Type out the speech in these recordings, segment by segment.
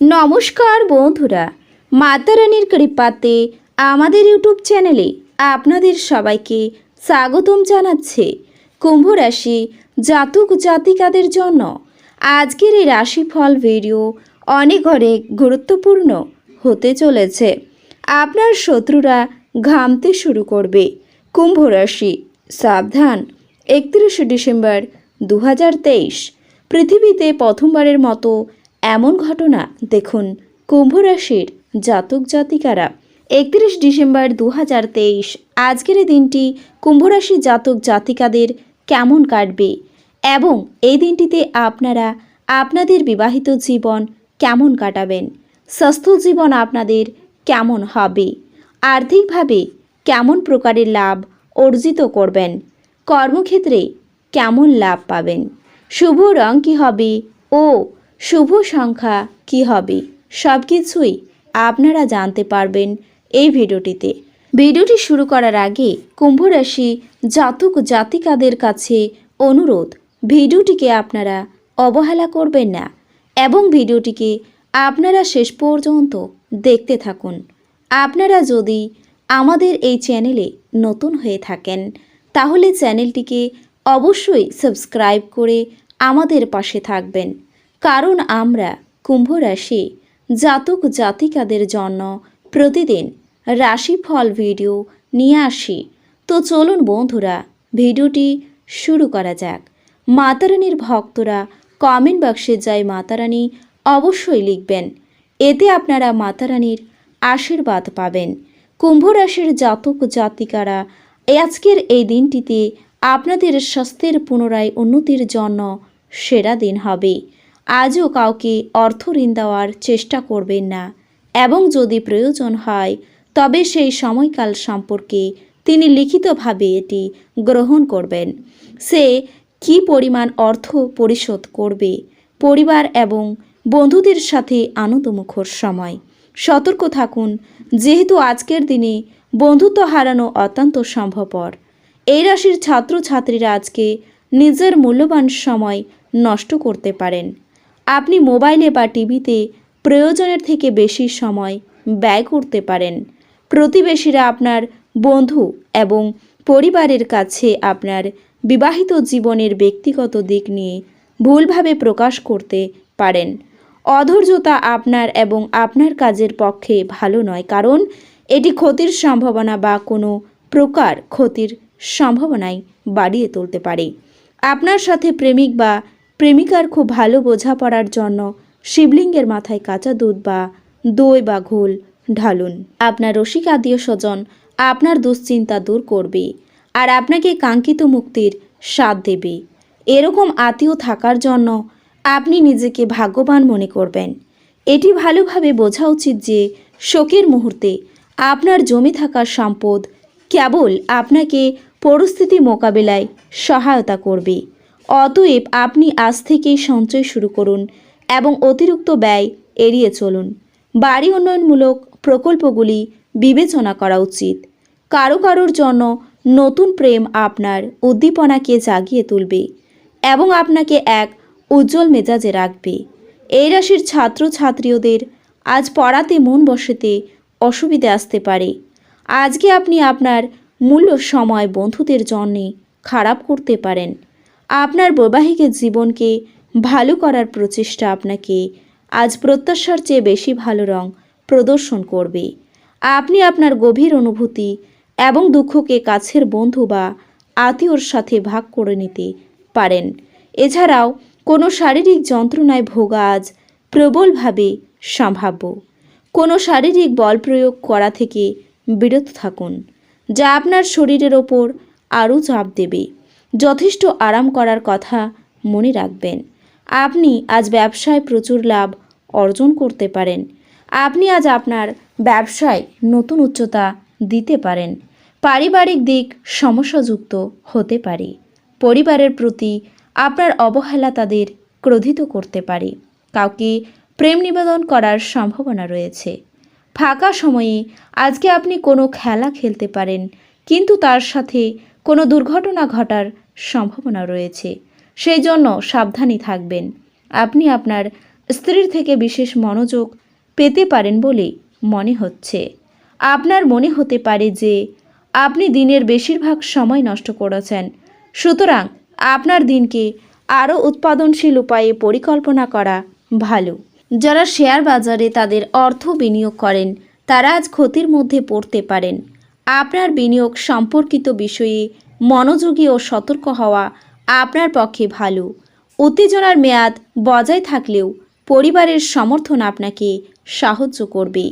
নমস্কার বন্ধুরা, মাতারানীর কৃপাতে আমাদের ইউটিউব চ্যানেলে আপনাদের সবাইকে স্বাগতম জানাচ্ছে। কুম্ভ রাশি জাতক জাতিকাদের জন্য আজকের এই রাশিফল ভিডিও অনেক অনেক গুরুত্বপূর্ণ হতে চলেছে। আপনার শত্রুরা ঘামতে শুরু করবে। কুম্ভ রাশি সাবধান, একত্রিশে ডিসেম্বর দু হাজার তেইশ, পৃথিবীতে প্রথমবারের মতো এমন ঘটনা দেখুন কুম্ভ রাশির জাতক জাতিকারা। একত্রিশ ডিসেম্বর দু হাজার তেইশ, আজকের এই দিনটি কুম্ভ রাশির জাতক জাতিকাদের কেমন কাটবে এবং এই দিনটিতে আপনারা আপনাদের বিবাহিত জীবন কেমন কাটাবেন, স্বাস্থ্য জীবন আপনাদের কেমন হবে, আর্থিকভাবে কেমন প্রকারের লাভ অর্জিত করবেন, কর্মক্ষেত্রে কেমন লাভ পাবেন, শুভ রং কী হবে ও শুভ সংখ্যা কী হবে? সব কিছুই আপনারা জানতে পারবেন এই ভিডিওটিতে। ভিডিওটি শুরু করার আগে কুম্ভ রাশি জাতক জাতিকাদের কাছে অনুরোধ, ভিডিওটিকে আপনারা অবহেলা করবেন না এবং ভিডিওটিকে আপনারা শেষ পর্যন্ত দেখতে থাকুন। আপনারা যদি আমাদের এই চ্যানেলে নতুন হয়ে থাকেন, তাহলে চ্যানেলটিকে অবশ্যই সাবস্ক্রাইব করে আমাদের পাশে থাকবেন। কারণ আমরা কুম্ভ রাশি জাতক জাতিকাদের জন্য প্রতিদিন রাশিফল ভিডিও নিয়ে আসি। তো চলুন বন্ধুরা, ভিডিওটি শুরু করা যাক। মাতারানীর ভক্তরা কমেন্ট বক্সে যায় মাতারানী অবশ্যই লিখবেন। এতে আপনারা মাতারানীর আশীর্বাদ পাবেন। কুম্ভ রাশির জাতক জাতিকারা, আজকের এই দিনটিতে আপনাদের স্বাস্থ্যের পুনরায় উন্নতির জন্য সেরা দিন হবে। আজও কাউকে অর্থ ঋণ দেওয়ার চেষ্টা করবেন না। এবং যদি প্রয়োজন হয়, তবে সেই সময়কাল সম্পর্কে তিনি লিখিতভাবে এটি গ্রহণ করবেন। সে কি পরিমাণ অর্থ পরিশোধ করবে? পরিবার এবং বন্ধুদের সাথে আনন্দমুখর সময়। সতর্ক থাকুন, যেহেতু আজকের দিনে বন্ধুত্ব হারানো অত্যন্ত সম্ভবপর। এই রাশির ছাত্রছাত্রীরা আজকে নিজের মূল্যবান সময় নষ্ট করতে পারেন। আপনি মোবাইলে বা টিভিতে প্রয়োজনের থেকে বেশি সময় ব্যয় করতে পারেন। প্রতিবেশীরা আপনার বন্ধু এবং পরিবারের কাছে আপনার বিবাহিত জীবনের ব্যক্তিগত দিক নিয়ে ভুলভাবে প্রকাশ করতে পারেন। অধৈর্যতা আপনার এবং আপনার কাজের পক্ষে ভালো নয়, কারণ এটি ক্ষতির সম্ভাবনা বা কোনো প্রকার ক্ষতির সম্ভাবনাই বাড়িয়ে তুলতে পারে। আপনার সাথে প্রেমিক বা প্রেমিকার খুব ভালো বোঝাপড়ার জন্য শিবলিঙ্গের মাথায় কাঁচা দুধ বা দই বা ঘোল ঢালুন। আপনার রসিক আত্মীয় স্বজন আপনার দুশ্চিন্তা দূর করবে আর আপনাকে কাঙ্ক্ষিত মুক্তির স্বাদ দেবে। এরকম আত্মীয় থাকার জন্য আপনি নিজেকে ভাগ্যবান মনে করবেন। এটি ভালোভাবে বোঝা উচিত যে শোকের মুহূর্তে আপনার জমে থাকা সম্পদ কেবল আপনাকে পরিস্থিতি মোকাবেলায় সহায়তা করবে। অতএব আপনি আজ থেকেই সঞ্চয় শুরু করুন এবং অতিরিক্ত ব্যয় এড়িয়ে চলুন। বাড়ি উন্নয়নমূলক প্রকল্পগুলি বিবেচনা করা উচিত। কারও কারোর জন্য নতুন প্রেম আপনার উদ্দীপনাকে জাগিয়ে তুলবে এবং আপনাকে এক উজ্জ্বল মেজাজে রাখবে। এই রাশির ছাত্রছাত্রীদের আজ পড়াতে মন বসাতে অসুবিধে আসতে পারে। আজকে আপনি আপনার মূল্য সময় বন্ধুদের জন্যে খারাপ করতে পারেন। আপনার জীবনকে ভালো করার প্রচেষ্টা আপনাকে আজ প্রত্যাশার চেয়ে বেশি ভালো রং প্রদর্শন করবে। আপনি আপনার গভীর অনুভূতি এবং দুঃখকে কাছের বন্ধু বা আত্মীয়র সাথে ভাগ করে নিতে পারেন। এছাড়াও কোনো শারীরিক যন্ত্রণায় ভোগা আজ প্রবলভাবে সম্ভাব্য। কোনো শারীরিক বল প্রয়োগ করা থেকে বিরত থাকুন, যা আপনার শরীরের ওপর আরও চাপ দেবে। যথেষ্ট আরাম করার কথা মনে রাখবেন। আপনি আজ ব্যবসায় প্রচুর লাভ অর্জন করতে পারেন। আপনি আজ আপনার ব্যবসায় নতুন উচ্চতা দিতে পারেন। পারিবারিক দিক সমস্যাযুক্ত হতে পারে। পরিবারের প্রতি আপনার অবহেলা তাদের ক্রোধিত করতে পারে। কাউকে প্রেম নিবেদন করার সম্ভাবনা রয়েছে। ফাঁকা সময়ে আজকে আপনি কোনো খেলা খেলতে পারেন, কিন্তু তার সাথে কোনো দুর্ঘটনা ঘটার সম্ভাবনা রয়েছে। সেই জন্য সাবধানী থাকবেন। আপনি আপনার স্ত্রীর থেকে বিশেষ মনোযোগ পেতে পারেন বলে মনে হচ্ছে। আপনার মনে হতে পারে যে আপনি দিনের বেশিরভাগ সময় নষ্ট করেছেন। সুতরাং আপনার দিনকে আরও উৎপাদনশীল উপায়ে পরিকল্পনা করা ভালো। যারা শেয়ার বাজারে তাদের অর্থ বিনিয়োগ করেন, তারা আজ ক্ষতির মধ্যে পড়তে পারেন। আপনার বিনিয়োগ সম্পর্কিত বিষয়ে মনোযোগী ও সতর্ক হওয়া আপনার পক্ষে ভালো। উত্তেজনার মেয়াদ বজায় থাকলেও পরিবারের সমর্থন আপনাকে সাহায্য করবে।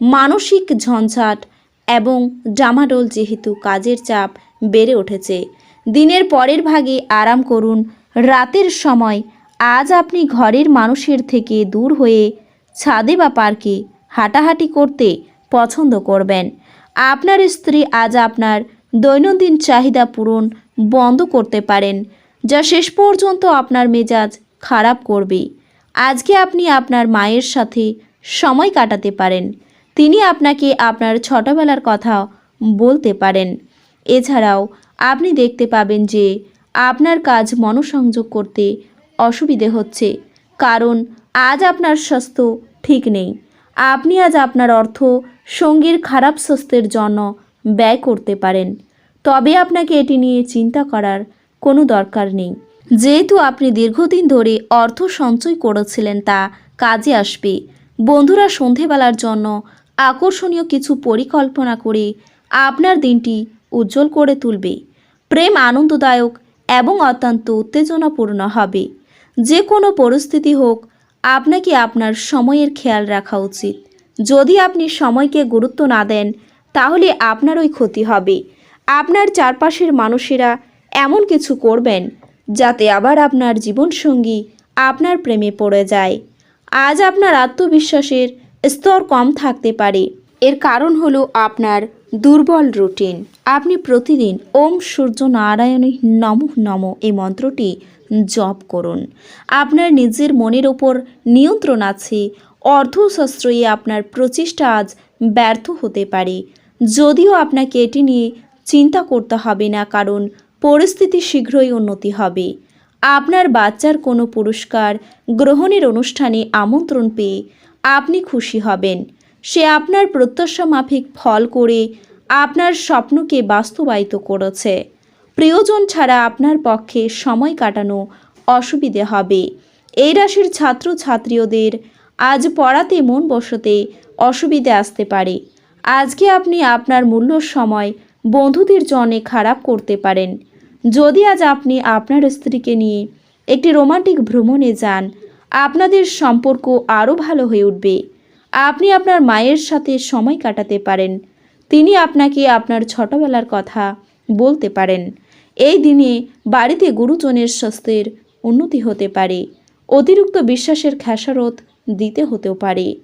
মানসিক ঝঞ্ঝাট এবং ডামাডোল যেহেতু কাজের চাপ বেড়ে উঠেছে, দিনের পরের ভাগে আরাম করুন। রাতের সময় আজ আপনি ঘরের মানুষের থেকে দূর হয়ে ছাদে বা পার্কে হাঁটাহাঁটি করতে পছন্দ করবেন। আপনার স্ত্রী আজ আপনার দৈনন্দিন চাহিদা পূরণ বন্ধ করতে পারেন, যা শেষ পর্যন্ত আপনার মেজাজ খারাপ করবে। আজকে আপনি আপনার মায়ের সাথে সময় কাটাতে পারেন। তিনি আপনাকে আপনার ছোটবেলার কথা বলতে পারেন। এছাড়াও আপনি দেখতে পাবেন যে আপনার কাজ মনোসংযোগ করতে অসুবিধে হচ্ছে, কারণ আজ আপনার স্বাস্থ্য ঠিক নেই। আপনি আজ আপনার অর্থ সঙ্গীর খারাপ স্বাস্থ্যের জন্য ব্যয় করতে পারেন। তবে আপনাকে এটি নিয়ে চিন্তা করার কোনো দরকার নেই। যেহেতু আপনি দীর্ঘদিন ধরে অর্থ সঞ্চয় করেছিলেন তা কাজে আসবে। বন্ধুরা, সন্ধেবেলার জন্য আকর্ষণীয় কিছু পরিকল্পনা করে আপনার দিনটি উজ্জ্বল করে তুলবে। প্রেম আনন্দদায়ক এবং অত্যন্ত উত্তেজনাপূর্ণ হবে। যে কোনো পরিস্থিতি হোক, আপনাকে আপনার সময়ের খেয়াল রাখা উচিত। যদি আপনি সময়কে গুরুত্ব না দেন, তাহলে আপনারই ক্ষতি হবে। আপনার চারপাশের মানুষেরা এমন কিছু করবেন, যাতে আবার আপনার জীবনসঙ্গী আপনার প্রেমে পড়ে যায়। আজ আপনার আত্মবিশ্বাসের স্তর কম থাকতে পারে। এর কারণ হলো আপনার দুর্বল রুটিন। আপনি প্রতিদিন ওম সূর্য নারায়ণ নম নম এই মন্ত্রটি জপ করুন। আপনার নিজের মনের ওপর নিয়ন্ত্রণ আছে অর্থশাস্ত্রই আপনার প্রচেষ্টা আজ ব্যর্থ হতে পারে। যদিও আপনাকে এটি নিয়ে চিন্তা করতে হবে না, কারণ পরিস্থিতি শীঘ্রই উন্নতি হবে। আপনার বাচ্চার কোনো পুরস্কার গ্রহণের অনুষ্ঠানে আমন্ত্রণ পেয়ে আপনি খুশি হবেন। সে আপনার প্রত্যাশা মাফিক ফল করে আপনার স্বপ্নকে বাস্তবায়িত করেছে। প্রিয়জন ছাড়া আপনার পক্ষে সময় কাটানো অসুবিধে হবে। এই রাশির ছাত্রছাত্রীদের আজ পড়াতে মন বসতে অসুবিধে আসতে পারে। আজকে আপনি আপনার মূল্য সময় বন্ধুদের জনে খারাপ করতে পারেন। যদি আজ আপনি আপনার স্ত্রীকে নিয়ে একটি রোমান্টিক ভ্রমণে যান, আপনাদের সম্পর্ক আরও ভালো হয়ে উঠবে। আপনি আপনার মায়ের সাথে সময় কাটাতে পারেন। তিনি আপনাকে আপনার ছোটবেলার কথা বলতে পারেন। এই দিনে বাড়িতে গুরুজনের স্বাস্থ্যের উন্নতি হতে পারে। অতিরিক্ত বিশ্বাসের খেসারত দিতে হতেও পারে।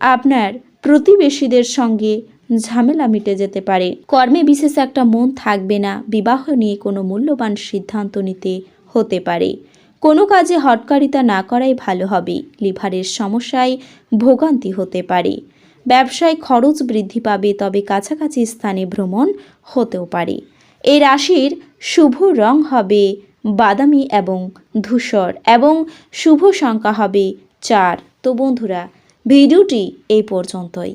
আপনার প্রতিবেশীদের সঙ্গে ঝামেলা মিটে যেতে পারে। কর্মে বিশেষ একটা মন থাকবে না, বিবাহ নিয়ে কোনো মূল্যবান সিদ্ধান্ত নিতে হতে পারে। কোনো কাজে হটকারিতা না করাই ভালো হবে, লিভারের সমস্যায় ভোগান্তি হতে পারে। ব্যবসায় খরচ বৃদ্ধি পাবে, তবে কাছাকাছি স্থানে ভ্রমণ হতেও পারে। এই রাশির শুভ রং হবে বাদামি এবং ধূসর এবং শুভ সংখ্যা হবে চার। তো বন্ধুরা, ভিডিওটি এই পর্যন্তই।